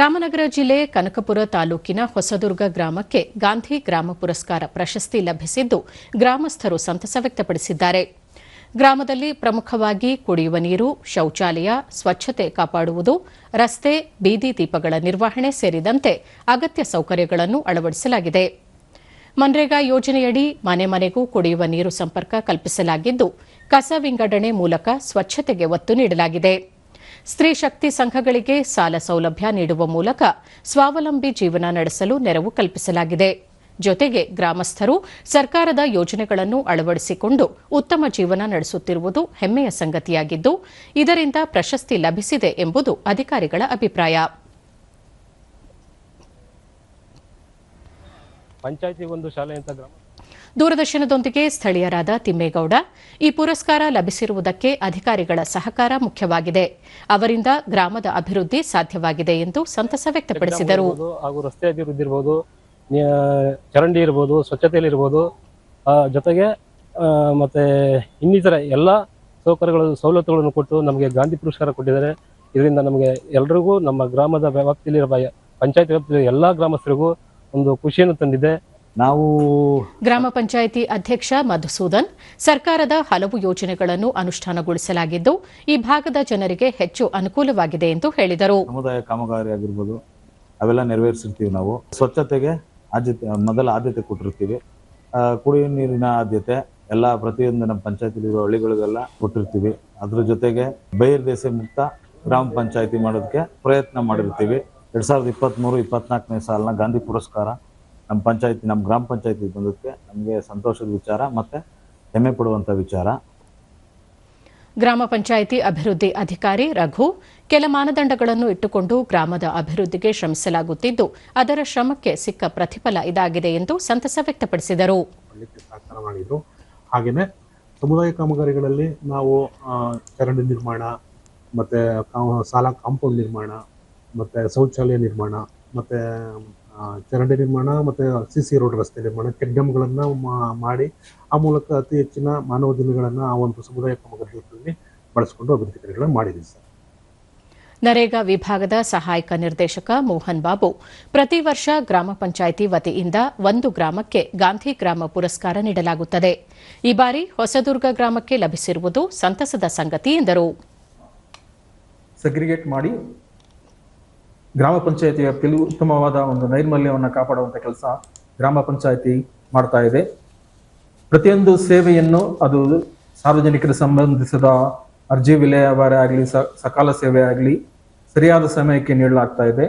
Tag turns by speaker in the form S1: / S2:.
S1: ರಾಮನಗರ ಜಿಲ್ಲೆ ಕನಕಪುರ ತಾಲೂಕಿನ ಹೊಸದುರ್ಗ ಗ್ರಾಮಕ್ಕೆ ಗಾಂಧಿ ಗ್ರಾಮ ಪುರಸ್ಕಾರ ಪ್ರಶಸ್ತಿ ಲಭಿಸಿದ್ದು ಗ್ರಾಮಸ್ಥರು ಸಂತಸ ವ್ಯಕ್ತಪಡಿಸಿದ್ದಾರೆ. ಗ್ರಾಮದಲ್ಲಿ ಪ್ರಮುಖವಾಗಿ ಕುಡಿಯುವ ನೀರು, ಶೌಚಾಲಯ, ಸ್ವಚ್ಛತೆ ಕಾಪಾಡುವುದು, ರಸ್ತೆ, ಬೀದಿ ದೀಪಗಳ ನಿರ್ವಹಣೆ ಸೇರಿದಂತೆ ಅಗತ್ಯ ಸೌಕರ್ಯಗಳನ್ನು ಅಳವಡಿಸಲಾಗಿದೆ. ಮನ್ರೇಗಾ ಯೋಜನೆಯಡಿ ಮನೆ ಮನೆಗೂ ಕುಡಿಯುವ ನೀರು ಸಂಪರ್ಕ ಕಲ್ಪಿಸಲಾಗಿದ್ದು, ಕಸ ವಿಂಗಡಣೆ ಮೂಲಕ ಸ್ವಚ್ಛತೆಗೆ ಒತ್ತು ನೀಡಲಾಗಿದೆ. ಸ್ತ್ರೀ ಶಕ್ತಿ ಸಂಘಗಳಿಗೆ ಸಾಲ ಸೌಲಭ್ಯ ನೀಡುವ ಮೂಲಕ ಸ್ವಾವಲಂಬಿ ಜೀವನ ನಡೆಸಲು ನೆರವು ಕಲ್ಪಿಸಲಾಗಿದೆ. ಜೊತೆಗೆ ಗ್ರಾಮಸ್ಥರು ಸರ್ಕಾರದ ಯೋಜನೆಗಳನ್ನು ಅಳವಡಿಸಿಕೊಂಡು ಉತ್ತಮ ಜೀವನ ನಡೆಸುತ್ತಿರುವುದು ಹೆಮ್ಮೆಯ ಸಂಗತಿಯಾಗಿದ್ದು, ಇದರಿಂದ ಪ್ರಶಸ್ತಿ ಲಭಿಸಿದೆ ಎಂಬುದು ಅಧಿಕಾರಿಗಳ ಅಭಿಪ್ರಾಯ.
S2: ಪಂಚಾಯತಿ ಒಂದು ಶಾಲೆ ಅಂತ ಗ್ರಾಮ
S1: ದೂರದರ್ಶನದೊಂದಿಗೆ ಸ್ಥಳೀಯರಾದ ತಿಮ್ಮೇಗೌಡ ಈ ಪುರಸ್ಕಾರ ಲಭಿಸಿರುವುದಕ್ಕೆ ಅಧಿಕಾರಿಗಳ ಸಹಕಾರ ಮುಖ್ಯವಾಗಿದೆ. ಅವರಿಂದ ಗ್ರಾಮದ ಅಭಿವೃದ್ಧಿ ಸಾಧ್ಯವಾಗಿದೆ ಎಂದು ಸಂತಸ ವ್ಯಕ್ತಪಡಿಸಿದರು.
S2: ಹಾಗೂ ರಸ್ತೆ ಅಭಿವೃದ್ಧಿ ಇರ್ಬೋದು ಚರಂಡಿ ಇರ್ಬೋದು ಸ್ವಚ್ಛತೆಯಲ್ಲಿ ಇರಬಹುದು ಆ, ಜೊತೆಗೆ ಮತ್ತೆ ಇನ್ನಿತರ ಎಲ್ಲ ಸೌಕರ್ಯಗಳು ಸವಲತ್ತುಗಳನ್ನು ಕೊಟ್ಟು ನಮಗೆ ಗಾಂಧಿ ಪುರಸ್ಕಾರ ಕೊಟ್ಟಿದ್ದಾರೆ. ಇದರಿಂದ ನಮಗೆ ಎಲ್ರಿಗೂ ನಮ್ಮ ಗ್ರಾಮದ ವ್ಯಾಪ್ತಿಯಲ್ಲಿರುವ ಪಂಚಾಯತ್ ವ್ಯಾಪ್ತಿಯಲ್ಲಿ ಎಲ್ಲ ಗ್ರಾಮಸ್ಥರಿಗೂ ಒಂದು ಖುಷಿಯನ್ನು ತಂದಿದೆ.
S3: ನಾವು
S1: ಗ್ರಾಮ ಪಂಚಾಯಿತಿ ಅಧ್ಯಕ್ಷ ಮಧುಸೂದನ್ ಸರ್ಕಾರದ ಹಲವು ಯೋಜನೆಗಳನ್ನು ಅನುಷ್ಠಾನಗೊಳಿಸಲಾಗಿದ್ದು ಈ ಭಾಗದ ಜನರಿಗೆ ಹೆಚ್ಚು ಅನುಕೂಲವಾಗಿದೆ ಎಂದು ಹೇಳಿದರು.
S3: ಸಮುದಾಯ ಕಾಮಗಾರಿ ಆಗಿರ್ಬೋದು ಅವೆಲ್ಲ ನೆರವೇರಿಸಿರ್ತೀವಿ ನಾವು. ಸ್ವಚ್ಛತೆಗೆ ಆದ್ಯತೆ ಮೊದಲ ಆದ್ಯತೆ ಕೊಟ್ಟಿರ್ತೀವಿ. ಕುಡಿಯುವ ನೀರಿನ ಆದ್ಯತೆ ಎಲ್ಲ ಪ್ರತಿಯೊಂದು ನಮ್ಮ ಪಂಚಾಯತಿಲಿರೋ ಹಳ್ಳಿಗಳಿಗೆಲ್ಲ ಕೊಟ್ಟಿರ್ತೀವಿ. ಅದ್ರ ಜೊತೆಗೆ ಬಹಿರ್ದೇಶ ಮುಕ್ತ ಗ್ರಾಮ ಪಂಚಾಯತಿ ಮಾಡೋದಕ್ಕೆ ಪ್ರಯತ್ನ ಮಾಡಿರ್ತೀವಿ. ಎರಡ್ ಸಾವಿರದ ಇಪ್ಪತ್ತ್ಮೂರು ಇಪ್ಪತ್ನಾಲ್ಕನೇ ಸಾಲಿನ ಗಾಂಧಿ ಪುರಸ್ಕಾರ ನಮ್ಮ ಪಂಚಾಯತಿ ನಮ್ಮ ಗ್ರಾಮ ಪಂಚಾಯತಿ ಬಂದಕ್ಕೆ ನಮಗೆ ಸಂತೋಷದ ವಿಚಾರ ಮತ್ತು ಹೆಮ್ಮೆ ಪಡುವಂಥ ವಿಚಾರ.
S1: ಗ್ರಾಮ ಪಂಚಾಯಿತಿ ಅಭಿವೃದ್ಧಿ ಅಧಿಕಾರಿ ರಘು ಕೆಲ ಮಾನದಂಡಗಳನ್ನು ಇಟ್ಟುಕೊಂಡು ಗ್ರಾಮದ ಅಭಿವೃದ್ಧಿಗೆ ಶ್ರಮಿಸಲಾಗುತ್ತಿದ್ದು ಅದರ ಶ್ರಮಕ್ಕೆ ಸಿಕ್ಕ ಪ್ರತಿಫಲ ಇದಾಗಿದೆ ಎಂದು ಸಂತಸ ವ್ಯಕ್ತಪಡಿಸಿದರು.
S4: ಹಾಗೆಯೇ ಸಮುದಾಯ ಕಾಮಗಾರಿಗಳಲ್ಲಿ ನಾವು ಚರಂಡಿ ನಿರ್ಮಾಣ ಮತ್ತು ಸಾಲ ಕಾಂಪೌಂಡ್ ನಿರ್ಮಾಣ ಮತ್ತು ಶೌಚಾಲಯ ನಿರ್ಮಾಣ ಮತ್ತು ಚರಂಡಿ ನಿರ್ಮಾಣ ಮತ್ತು ಸಿ ಸಿ ರೋಡ್ ರಸ್ತೆ ನಿರ್ಮಾಣ ಕೆಡ್ಡಮ್ಗಳನ್ನು ಮಾಡಿ ಆ ಮೂಲಕ ಅತಿ ಹೆಚ್ಚಿನ ಮಾನವ ದಿನಗಳನ್ನು ಆ ಒಂದು ಸಮುದಾಯ ಕಾಮಗಾರಿಗಳಲ್ಲಿ ಬಳಸಿಕೊಂಡು ಅಭಿವೃದ್ಧಿ ಕಾರ್ಯಗಳನ್ನು ಮಾಡಿದ್ದೀವಿ ಸರ್.
S1: ನರೇಗಾ ವಿಭಾಗದ ಸಹಾಯಕ ನಿರ್ದೇಶಕ ಮೋಹನ್ ಬಾಬು ಪ್ರತಿ ವರ್ಷ ಗ್ರಾಮ ಪಂಚಾಯಿತಿ ವತಿಯಿಂದ ಒಂದು ಗ್ರಾಮಕ್ಕೆ ಗಾಂಧಿ ಗ್ರಾಮ ಪುರಸ್ಕಾರ ನೀಡಲಾಗುತ್ತದೆ. ಈ ಬಾರಿ ಹೊಸದುರ್ಗ ಗ್ರಾಮಕ್ಕೆ ಲಭಿಸಿರುವುದು ಸಂತಸದ ಸಂಗತಿ ಎಂದರು.
S5: ಸಗ್ರಿಗೇಟ್ ಮಾಡಿ ಗ್ರಾಮ ಪಂಚಾಯತಿ ವ್ಯಾಪ್ತಿಯಲ್ಲಿ ಉತ್ತಮವಾದ ಒಂದು ನೈರ್ಮಲ್ಯವನ್ನು ಕಾಪಾಡುವಂಥ ಕೆಲಸ ಗ್ರಾಮ ಪಂಚಾಯತಿ ಮಾಡ್ತಾ ಇದೆ. ಪ್ರತಿಯೊಂದು ಸೇವೆಯನ್ನು ಅದು ಸಾರ್ವಜನಿಕರಿಗೆ ಸಂಬಂಧಿಸಿದ ಅರ್ಜಿ ವಿಲೇವಾರಿ ಆಗಲಿ ಸಕಾಲ ಸೇವೆ ಆಗಲಿ, ಸರಿಯಾದ ಸಮಯಕ್ಕೆ ನೀಡಲಾಗ್ತಾ ಇದೆ.